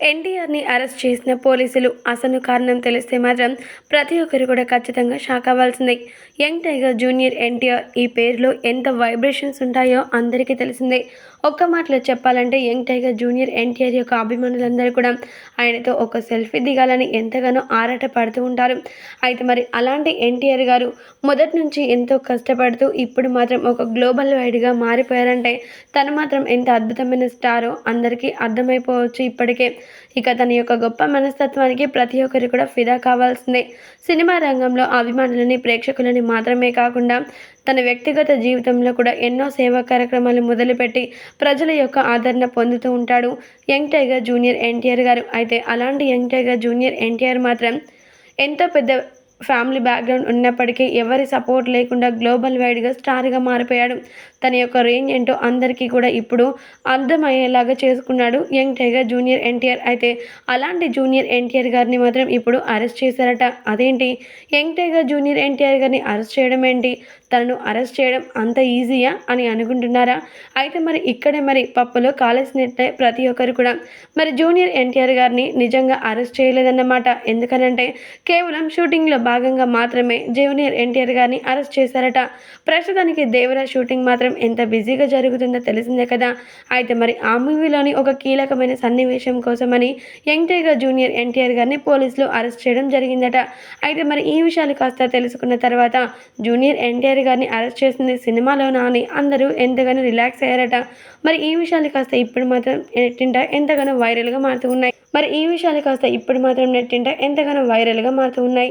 ఎన్టీఆర్ని అరెస్ట్ చేసిన పోలీసులు అసలు కారణం తెలిస్తే మాత్రం ప్రతి ఒక్కరు కూడా ఖచ్చితంగా షాక్ అవ్వాల్సిందే. యంగ్ టైగర్ జూనియర్ ఎన్టీఆర్ ఈ పేరులో ఎంత వైబ్రేషన్స్ ఉంటాయో అందరికీ తెలిసిందే. ఒక్క మాటలో చెప్పాలంటే యంగ్ టైగర్ జూనియర్ ఎన్టీఆర్ యొక్క అభిమానులందరూ కూడా ఆయనతో ఒక సెల్ఫీ దిగాలని ఎంతగానో ఆరాట పడుతూ ఉంటారు. అయితే మరి అలాంటి ఎన్టీఆర్ గారు మొదటి నుంచి ఎంతో కష్టపడుతూ ఇప్పుడు మాత్రం ఒక గ్లోబల్ వైడ్గా మారిపోయారంటే తను మాత్రం ఎంత అద్భుతమైన స్టారో అందరికీ అర్థమైపోవచ్చు ఇప్పటికే. ఇక తన యొక్క గొప్ప మనస్తత్వానికి ప్రతి ఒక్కరు కూడా ఫిదా కావాల్సిందే. సినిమా రంగంలో అభిమానులని ప్రేక్షకులని మాత్రమే కాకుండా తన వ్యక్తిగత జీవితంలో కూడా ఎన్నో సేవా కార్యక్రమాలు మొదలుపెట్టి ప్రజల యొక్క ఆదరణ పొందుతూ ఉంటాడు యంగ్ టైగర్ జూనియర్ ఎన్టీఆర్ గారు. అయితే అలాంటి యంగ్ టైగర్ జూనియర్ ఎన్టీఆర్ మాత్రం ఎంతో పెద్ద ఫ్యామిలీ బ్యాక్గ్రౌండ్ ఉన్నప్పటికీ ఎవరి సపోర్ట్ లేకుండా గ్లోబల్ వైడ్గా స్టార్గా మారిపోయాడు. తన యొక్క రేంజ్ ఏంటో అందరికీ కూడా ఇప్పుడు అర్థమయ్యేలాగా చేసుకున్నాడు యంగ్ టైగర్ జూనియర్ ఎన్టీఆర్. అయితే అలాంటి జూనియర్ ఎన్టీఆర్ గారిని మాత్రం ఇప్పుడు అరెస్ట్ చేశారట. అదేంటి? యంగ్ టైగర్ జూనియర్ ఎన్టీఆర్ గారిని అరెస్ట్ చేయడం ఏంటి? తనను అరెస్ట్ చేయడం అంత ఈజీయా అని అనుకుంటున్నారా? అయితే మరి ఇక్కడే మరి పప్పులో కాలేసినట్టే ప్రతి ఒక్కరు కూడా. మరి జూనియర్ ఎన్టీఆర్ గారిని నిజంగా అరెస్ట్ చేయలేదన్నమాట. ఎందుకనంటే కేవలం షూటింగ్లో భాగంగా మాత్రమే జూనియర్ ఎన్టీఆర్ గారిని అరెస్ట్ చేశారట. ప్రస్తుతానికి దేవరాజ్ షూటింగ్ మాత్రం ఎంత బిజీగా జరుగుతుందో తెలిసిందే కదా. అయితే మరి ఆ మూవీలోని ఒక కీలకమైన సన్నివేశం కోసమని యంగ్ టైగర్ జూనియర్ ఎన్టీఆర్ గారిని పోలీసులు అరెస్ట్ చేయడం జరిగిందట. అయితే మరి ఈ విషయాలు కాస్త తెలుసుకున్న తర్వాత జూనియర్ ఎన్టీఆర్ గారిని అరెస్ట్ చేసింది సినిమాలోనా అని అందరూ ఎంతగానో రిలాక్స్ అయ్యారట. మరి ఈ విషయాలు కాస్త ఇప్పుడు మాత్రం నెట్టింట ఎంతగానో వైరల్గా మారుతూ ఉన్నాయి. మరి ఈ విషయాలు కాస్త ఇప్పుడు మాత్రం నెట్టింట ఎంతగానో వైరల్గా మారుతూ ఉన్నాయి.